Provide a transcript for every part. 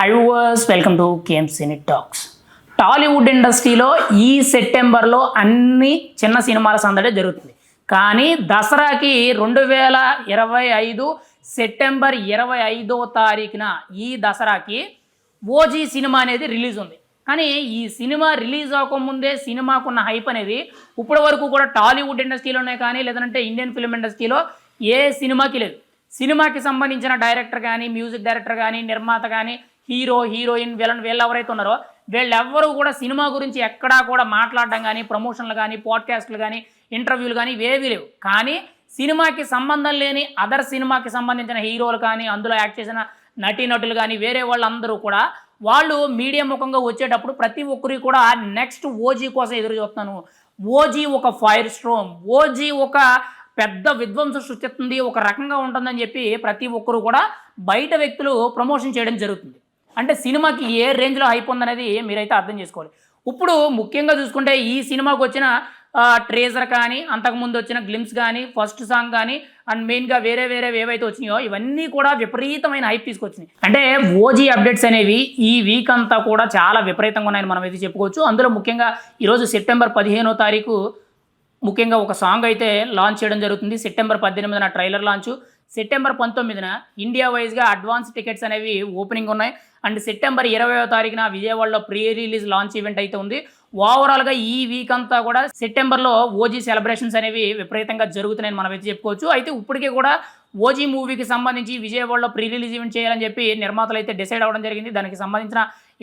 Hi viewers welcome to KM cine talks Tollywood ఇండస్ట్రీలో ఈ సెప్టెంబర్లో అన్ని చిన్న సినిమాల సందడి జరుగుతుంది. కానీ దసరాకి రెండు వేల ఇరవై ఐదు సెప్టెంబర్ ఇరవై ఐదో తారీఖున ఈ దసరాకి ఓజీ సినిమా అనేది రిలీజ్ ఉంది. కానీ ఈ సినిమా రిలీజ్ అవ్వకముందే సినిమాకున్న హైప్ అనేది ఇప్పటి వరకు కూడా టాలీవుడ్ ఇండస్ట్రీలోనే కానీ లేదంటే ఇండియన్ ఫిల్మ్ ఇండస్ట్రీలో ఏ సినిమాకి లేదు. సినిమాకి సంబంధించిన డైరెక్టర్ కానీ మ్యూజిక్ డైరెక్టర్ కానీ నిర్మాత కానీ హీరో హీరోయిన్ వీళ్ళని వీళ్ళు ఎవరైతే ఉన్నారో వీళ్ళెవ్వరూ కూడా సినిమా గురించి ఎక్కడా కూడా మాట్లాడడం కానీ ప్రమోషన్లు కానీ పాడ్కాస్ట్లు కానీ ఇంటర్వ్యూలు కానీ ఇవేవి లేవు. కానీ సినిమాకి సంబంధం లేని అదర్ సినిమాకి సంబంధించిన హీరోలు కానీ అందులో యాక్ట్ చేసిన నటీనటులు కానీ వేరే వాళ్ళందరూ కూడా వాళ్ళు మీడియా ముఖంగా వచ్చేటప్పుడు ప్రతి ఒక్కరి కూడా నెక్స్ట్ ఓజీ కోసం ఎదురు చూస్తున్నాను. ఓజీ ఒక ఫైర్ స్ట్రోమ్ ఓజీ ఒక పెద్ద విధ్వంసం సృష్టిస్తుంది ఒక రకంగా ఉంటుందని చెప్పి ప్రతి ఒక్కరు కూడా బయట వ్యక్తులు ప్రమోషన్ చేయడం జరుగుతుంది. అంటే సినిమాకి ఏ రేంజ్లో హైప్ ఉందనేది మీరైతే అర్థం చేసుకోవాలి. ఇప్పుడు ముఖ్యంగా చూసుకుంటే ఈ సినిమాకి వచ్చిన ట్రేజర్ కానీ అంతకుముందు వచ్చిన గ్లిమ్స్ కానీ ఫస్ట్ సాంగ్ కానీ అండ్ మెయిన్గా వేరే వేరే ఏవైతే వచ్చినాయో ఇవన్నీ కూడా విపరీతమైన హైప్ తీసుకొచ్చినాయి. అంటే ఓజీ అప్డేట్స్ అనేవి ఈ వీక్ అంతా కూడా చాలా విపరీతంగా ఉన్నాయని మనం అయితే చెప్పుకోవచ్చు. అందులో ముఖ్యంగా ఈరోజు సెప్టెంబర్ పదిహేనో తారీఖు ముఖ్యంగా ఒక సాంగ్ అయితే లాంచ్ చేయడం జరుగుతుంది. సెప్టెంబర్ పద్దెనిమిదిన ట్రైలర్ లాంచ్ సెప్టెంబర్ పంతొమ్మిదిన ఇండియా వైజ్గా అడ్వాన్స్ టికెట్స్ అనేవి ఓపెనింగ్ ఉన్నాయి. అండ్ సెప్టెంబర్ ఇరవయో తారీఖున విజయవాడలో ప్రీ రిలీజ్ లాంచ్ ఈవెంట్ అయితే ఉంది. ఓవరాల్గా ఈ వీక్ అంతా కూడా సెప్టెంబర్లో ఓజీ సెలబ్రేషన్స్ అనేవి విపరీతంగా జరుగుతున్నాయని మనం అయితే చెప్పుకోవచ్చు. అయితే ఇప్పటికే కూడా ఓజీ మూవీకి సంబంధించి విజయవాడలో ప్రీ రిలీజ్ ఈవెంట్ చేయాలని చెప్పి నిర్మాతలు అయితే డిసైడ్ అవ్వడం జరిగింది. దానికి సంబంధించిన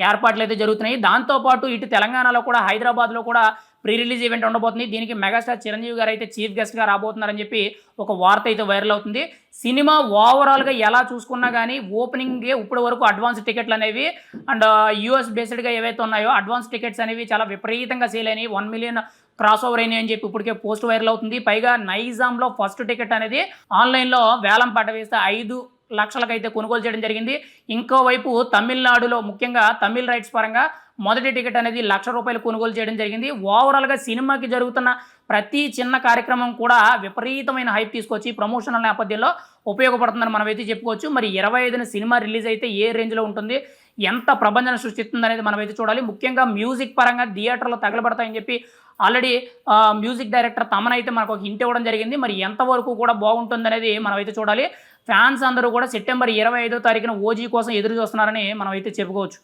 ఏర్పాట్లు అయితే జరుగుతున్నాయి. దాంతోపాటు ఇటు తెలంగాణలో కూడా హైదరాబాద్లో కూడా ప్రీ రిలీజ్ ఈవెంట్ ఉండబోతుంది. దీనికి మెగాస్టార్ చిరంజీవి గారు అయితే చీఫ్ గెస్ట్గా రాబోతున్నారని చెప్పి ఒక వార్త అయితే వైరల్ అవుతుంది. సినిమా ఓవరాల్గా ఎలా చూసుకున్నా కానీ ఓపెనింగే ఇప్పటి వరకు అడ్వాన్స్ టికెట్లు అనేవి అండ్ యూఎస్ బేస్డ్గా ఏవైతే ఉన్నాయో అడ్వాన్స్ టికెట్స్ అనేవి చాలా విపరీతంగా సేల్ అయినాయి. వన్ మిలియన్ క్రాస్ ఓవర్ అయినాయి అని చెప్పి ఇప్పటికే పోస్ట్ వైరల్ అవుతుంది. పైగా నైజాంలో ఫస్ట్ టికెట్ అనేది ఆన్లైన్లో వేలం పాట వేస్తే లక్షలకు లక్షలకైతే కొనుగోలు చేయడం జరిగింది. ఇంకోవైపు తమిళనాడులో ముఖ్యంగా తమిళ్ రైట్స్ పరంగా మొదటి టికెట్ అనేది లక్ష రూపాయలు కొనుగోలు చేయడం జరిగింది. ఓవరాల్గా సినిమాకి జరుగుతున్న ప్రతి చిన్న కార్యక్రమం కూడా విపరీతమైన హైప్ తీసుకొచ్చి ప్రమోషనల్ నేపథ్యంలో ఉపయోగపడుతుందని మనం అయితే చెప్పుకోవచ్చు. మరి ఇరవై ఐదున సినిమా రిలీజ్ అయితే ఏ రేంజ్లో ఉంటుంది? ఎంత ప్రభంజన సృష్టిస్తుంది అనేది మనం అయితే చూడాలి. ముఖ్యంగా మ్యూజిక్ పరంగా థియేటర్లో తగలబడతాయని చెప్పి ఆల్రెడీ మ్యూజిక్ డైరెక్టర్ తమనైతే మనకు ఒక హింట్ ఇవ్వడం జరిగింది. మరి ఎంతవరకు కూడా బాగుంటుంది అనేది మనమైతే చూడాలి. ఫ్యాన్స్ అందరూ కూడా సెప్టెంబర్ ఇరవై ఐదో తారీఖున ఓజీ కోసం ఎదురు చూస్తున్నారని మనం అయితే చెప్పుకోవచ్చు.